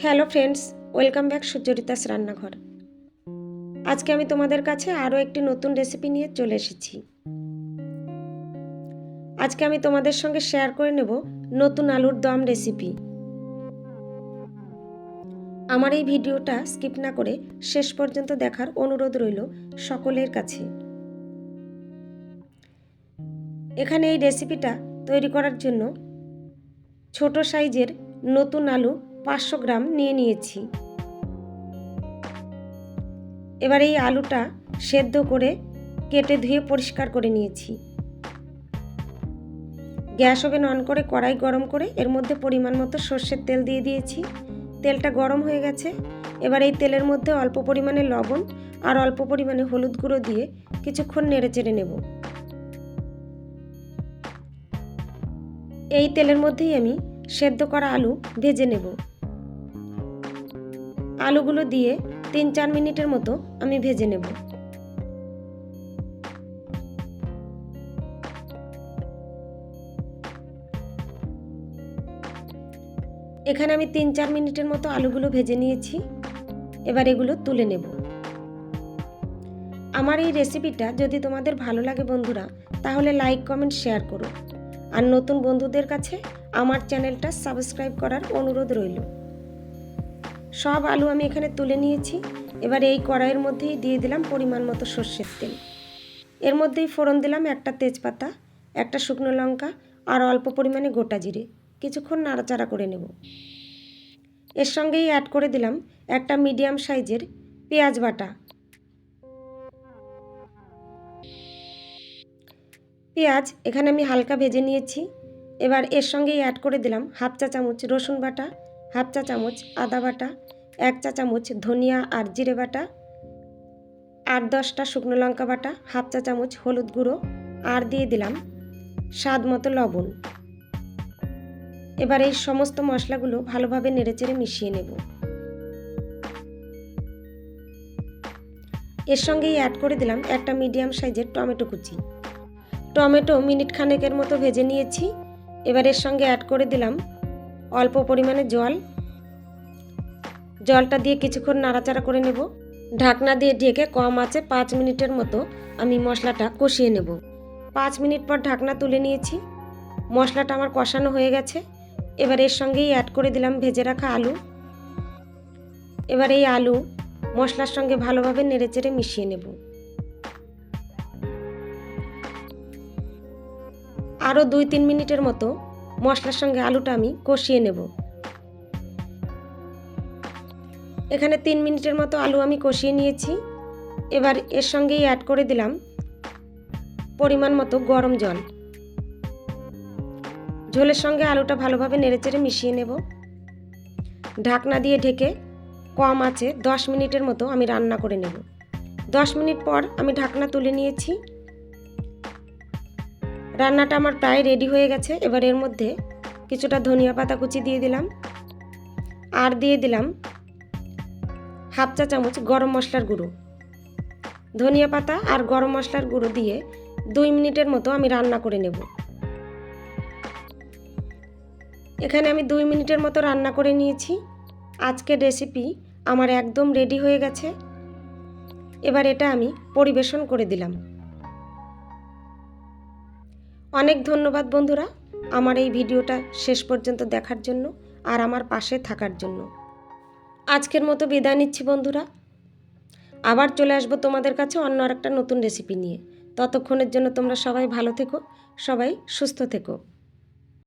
Hello friends, welcome back Sucharita's রান্নাঘর। আজকে আমি তোমাদের কাছে আরও একটি নতুন রেসিপি নিয়ে চলে এসেছি। আজকে আমি তোমাদের সঙ্গে শেয়ার করে নেব নতুন আলুর দম রেসিপি। আমার এই ভিডিওটা স্কিপ না করে শেষ পর্যন্ত দেখার অনুরোধ রইল সকলের কাছে। এখানে এই রেসিপিটা তৈরি করার জন্য ছোট সাইজের নতুন আলু পাঁচশো গ্রাম নিয়ে নিয়েছি। এবার এই আলুটা সেদ্ধ করে কেটে ধুয়ে পরিষ্কার করে নিয়েছি। গ্যাস ওভেন অন করে কড়াই গরম করে এর মধ্যে পরিমাণ মতো সর্ষের তেল দিয়ে দিয়েছি। তেলটা গরম হয়ে গেছে। এবার এই তেলের মধ্যে অল্প পরিমাণে লবণ আর অল্প পরিমাণে হলুদ গুঁড়ো দিয়ে কিছুক্ষণ নেড়ে চেড়ে নেব। এই তেলের মধ্যেই আমি সেদ্ধ করা আলু ভেজে নেব। আলুগুলো দিয়ে তিন চার মিনিটের মতো আমি ভেজে নেব। এখানে আমি তিন চার মিনিটের মতো আলুগুলো ভেজে নিয়েছি। এবার এগুলো তুলে নেব। আমার এই রেসিপিটা যদি তোমাদের ভালো লাগে বন্ধুরা, তাহলে লাইক, কমেন্ট, শেয়ার করো। আর নতুন বন্ধুদের কাছে আমার চ্যানেলটা সাবস্ক্রাইব করার অনুরোধ রইল। সব আলু আমি এখানে তুলে নিয়েছি। এবার এই কড়াইয়ের মধ্যেই দিয়ে দিলাম পরিমাণ মতো সর্ষের তেল। এর মধ্যেই ফোড়ন দিলাম একটা তেজপাতা, একটা শুকনো লঙ্কা আর অল্প পরিমাণে গোটা জিরে। কিছুক্ষণ নাড়াচাড়া করে নেব। এর সঙ্গেই অ্যাড করে দিলাম একটা মিডিয়াম সাইজের পেঁয়াজ বাটা। পেঁয়াজ এখানে আমি হালকা ভেজে নিয়েছি। এবার এর সঙ্গেই অ্যাড করে দিলাম হাফ চা চামচ রসুন বাটা। হাফ চা চামচ আদা বাটা, এক চা চামচ ধনিয়া আর জিরে বাটা, আট দশটা শুকনো লঙ্কা বাটা, হাফ চা চামচ হলুদ গুঁড়ো, আর দিয়ে দিলাম স্বাদ মতো লবণ। এবার এই সমস্ত মশলাগুলো ভালোভাবে নেড়েচেড়ে মিশিয়ে নেব। এর সঙ্গেই অ্যাড করে দিলাম একটা মিডিয়াম সাইজের টমেটো কুচি। টমেটো মিনিট খানেকের মতো ভেজে নিয়েছি। এবার এর সঙ্গে অ্যাড করে দিলাম অল্প পরিমাণে জল। জলটা দিয়ে কিছুক্ষণ নাড়াচাড়া করে নেব। ঢাকনা দিয়ে ঢেকে কম আছে পাঁচ মিনিটের মতো আমি মশলাটা কষিয়ে নেব। পাঁচ মিনিট পর ঢাকনা তুলে নিয়েছি। মশলাটা আমার কষানো হয়ে গেছে। এবার এর সঙ্গেই অ্যাড করে দিলাম ভেজে রাখা আলু। এবার এই আলু মশলার সঙ্গে ভালোভাবে নেড়েচেড়ে মিশিয়ে নেব। আরও দুই তিন মিনিটের মতো মশলার সঙ্গে আলুটা আমি কষিয়ে নেব। এখানে তিন মিনিটের মতো আলু আমি কষিয়ে নিয়েছি। এবার এর সঙ্গেই অ্যাড করে দিলাম পরিমাণ মতো গরম জল। ঝোলের সঙ্গে আলুটা ভালোভাবে নেড়েচেড়ে মিশিয়ে নেব। ঢাকনা দিয়ে ঢেকে কম আছে দশ মিনিটের মতো আমি রান্না করে নেব। দশ মিনিট পর আমি ঢাকনা তুলে নিয়েছি। রান্নাটা আমার প্রায় রেডি হয়ে গেছে। এবার এর মধ্যে কিছুটা ধনিয়া পাতা কুচি দিয়ে দিলাম। আর দিয়ে দিলাম হাফ চা চামচ গরম মশলার গুঁড়ো। ধনিয়া পাতা আর গরম মশলার গুঁড়ো দিয়ে দুই মিনিটের মতো আমি রান্না করে নেব। এখানে আমি দুই মিনিটের মতো রান্না করে নিয়েছি। আজকের রেসিপি আমার একদম রেডি হয়ে গেছে। এবার এটা আমি পরিবেশন করে দিলাম। অনেক ধন্যবাদ বন্ধুরা আমার এই ভিডিওটা শেষ পর্যন্ত দেখার জন্য আর আমার পাশে থাকার জন্য। আজকের মতো বিদায় নিচ্ছি বন্ধুরা। আবার চলে আসব তোমাদের কাছে অন্য আরেকটা নতুন রেসিপি নিয়ে। ততক্ষণের জন্য তোমরা সবাই ভালো থেকো, সবাই সুস্থ থেকো।